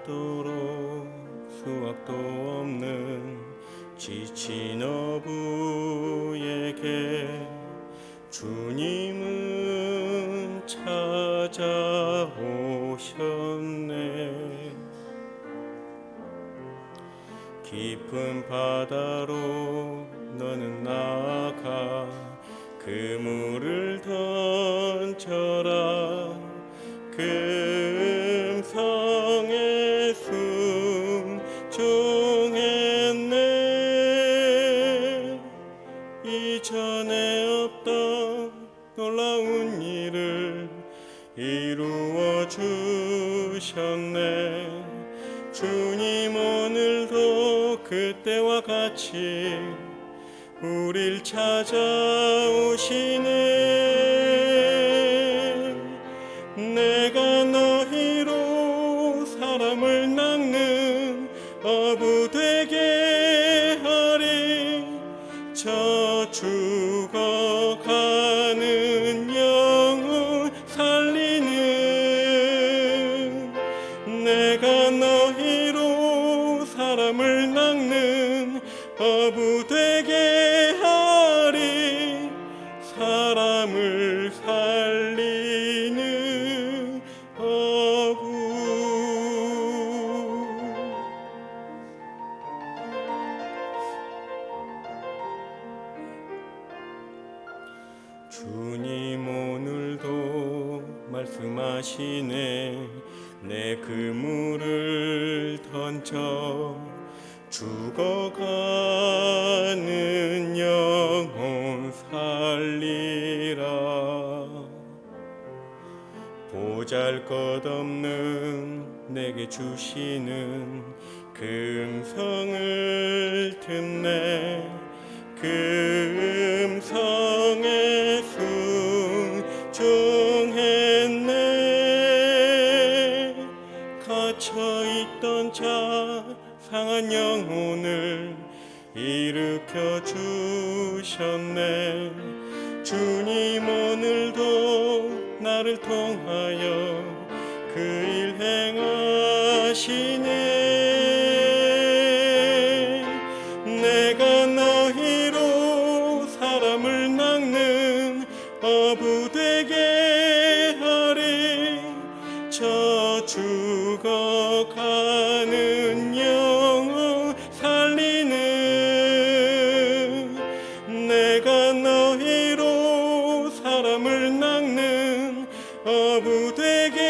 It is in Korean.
하도록 수확도 없는 지친 어부에게 주님은 찾아오셨네. 깊은 바다로 너는 나가 그물을 던져 이전에 없던 놀라운 일을 이루어 주셨네. 주님 오늘도 그때와 같이 우릴 찾아오시네 저 죽어가는 영혼 살리는 내가 너희로 사람을 낚는 어부 되게 하리 사람을 살리 주님 오늘도 말씀하시네. 내 그물을 던져 죽어가는 영혼 살리라. 보잘것없는 내게 주시는 금성을 듣네 금 갇혀있던 자 상한 영혼을 일으켜 주셨네. 주님 오늘도 나를 통하여 그 일 행하시네 낚는 어부 되게